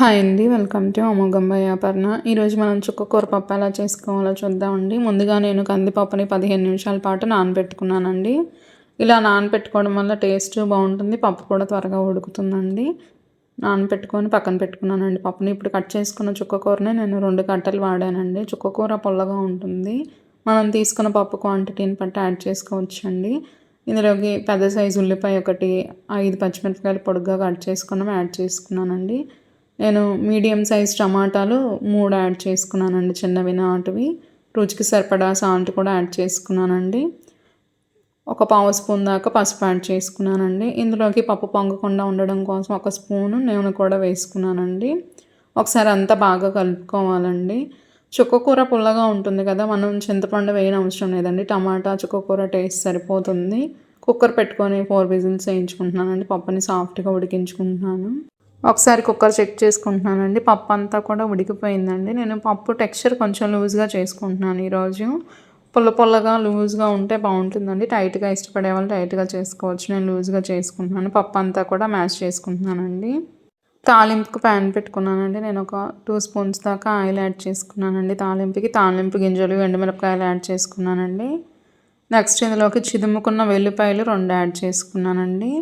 Hi అండి welcome to అమోఘంబాయ్ Aparna ఈరోజు మనం చుక్కకూర పప్పు ఎలా చేసుకోవాలో చూద్దామండి. ముందుగా నేను కందిపప్పుని పదిహేను నిమిషాల పాటు నానబెట్టుకున్నానండి. ఇలా నానబెట్టుకోవడం వల్ల టేస్ట్ బాగుంటుంది పప్పు కూడా త్వరగా ఉడుకుతుందండి. నానబెట్టుకొని పక్కన పెట్టుకున్నానండి పప్పుని. ఇప్పుడు కట్ చేసుకున్న చుక్కకూరని నేను రెండు కట్టలు వాడానండి. చుక్కకూర పుల్లగా ఉంటుంది. మనం తీసుకున్న పప్పు క్వాంటిటీని బట్టి యాడ్ చేసుకోవచ్చండి. ఇందులోకి పెద్ద సైజు ఉల్లిపాయ ఒకటి ఐదు పచ్చిమిరపకాయలు పొడుగ్గా కట్ చేసుకున్నాం యాడ్ చేసుకున్నానండి. నేను మీడియం సైజ్ టమాటాలు మూడు యాడ్ చేసుకున్నానండి చిన్నవి నాటివి. రుచికి సరిపడా సాల్ట్ కూడా యాడ్ చేసుకున్నానండి. ఒక పావు స్పూన్ దాకా పసుపు యాడ్ చేసుకున్నానండి. ఇందులోకి పప్పు పొంగకుండా ఉండడం కోసం ఒక స్పూను నేను కూడా వేసుకున్నానండి. ఒకసారి అంతా బాగా కలుపుకోవాలండి. చుక్కకూర పుల్లగా ఉంటుంది కదా మనం చింతపండు వేయని అవసరం లేదండి. టమాటా చుక్కకూర టేస్ట్ సరిపోతుంది. కుక్కర్ పెట్టుకొని ఫోర్ విజిల్స్ వేయించుకుంటున్నానండి. పప్పుని సాఫ్ట్గా ఉడికించుకుంటున్నాను. ఒకసారి కుక్కర్ చెక్ చేసుకుంటున్నానండి. పప్పు అంతా కూడా ఉడికిపోయిందండి. నేను పప్పు టెక్స్చర్ కొంచెం లూజ్గా చేసుకుంటున్నాను ఈరోజు. పుల్ల పుల్లగా లూజ్గా ఉంటే బాగుంటుందండి. టైట్గా ఇష్టపడే వాళ్ళు టైట్గా చేసుకోవచ్చు. నేను లూజ్గా చేసుకుంటున్నాను. పప్పు అంతా కూడా మ్యాష్ చేసుకుంటున్నానండి. తాలింపుకు ప్యాన్ పెట్టుకున్నానండి. నేను ఒక టూ స్పూన్స్ దాకా ఆయిల్ యాడ్ చేసుకున్నానండి తాలింపుకి. తాలింపు గింజలు ఎండుమిరపకాయలు యాడ్ చేసుకున్నానండి. నెక్స్ట్ ఇందులోకి చిదుముకున్న వెల్లిపాయలు రెండు యాడ్ చేసుకున్నానండి.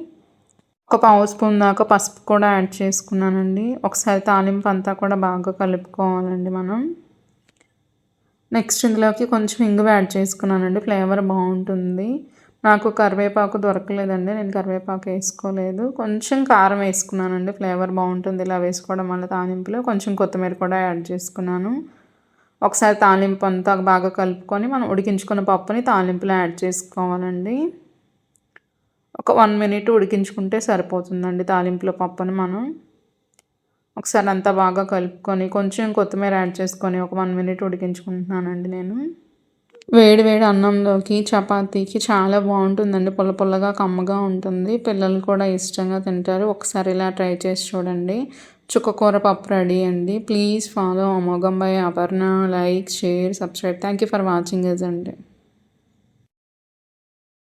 ఒక పావు స్పూన్ దాకా పసుపు కూడా యాడ్ చేసుకున్నానండి. ఒకసారి తాలింపు అంతా కూడా బాగా కలుపుకోవాలండి మనం. నెక్స్ట్ ఇందులోకి కొంచెం ఇంగువ యాడ్ చేసుకున్నానండి. ఫ్లేవర్ బాగుంటుంది. నాకు కరివేపాకు దొరకలేదండి. నేను కరివేపాకు వేసుకోలేదు. కొంచెం కారం వేసుకున్నానండి. ఫ్లేవర్ బాగుంటుంది ఇలా వేసుకోవడం వల్ల తాలింపులో. కొంచెం కొత్తిమీర కూడా యాడ్ చేసుకున్నాను. ఒకసారి తాలింపు అంతా బాగా కలుపుకొని మనం ఉడికించుకున్న పప్పుని తాలింపులో యాడ్ చేసుకోవాలండి. ఒక వన్ మినిట్ ఉడికించుకుంటే సరిపోతుందండి తాలింపులో పప్పుని మనం. ఒకసారి అంతా బాగా కలుపుకొని కొంచెం కొత్తిమీర యాడ్ చేసుకొని ఒక వన్ మినిట్ ఉడికించుకుంటున్నానండి నేను. వేడి వేడి అన్నంలోకి చపాతీకి చాలా బాగుంటుందండి. పుల్ల పుల్లగా కమ్మగా ఉంటుంది. పిల్లలు కూడా ఇష్టంగా తింటారు. ఒకసారి ఇలా ట్రై చేసి చూడండి. చుక్కకూర పప్పు రెడీ అండి. ప్లీజ్ ఫాలో అమోఘం by Aparna. Like share subscribe. Thank you for watching is అండి.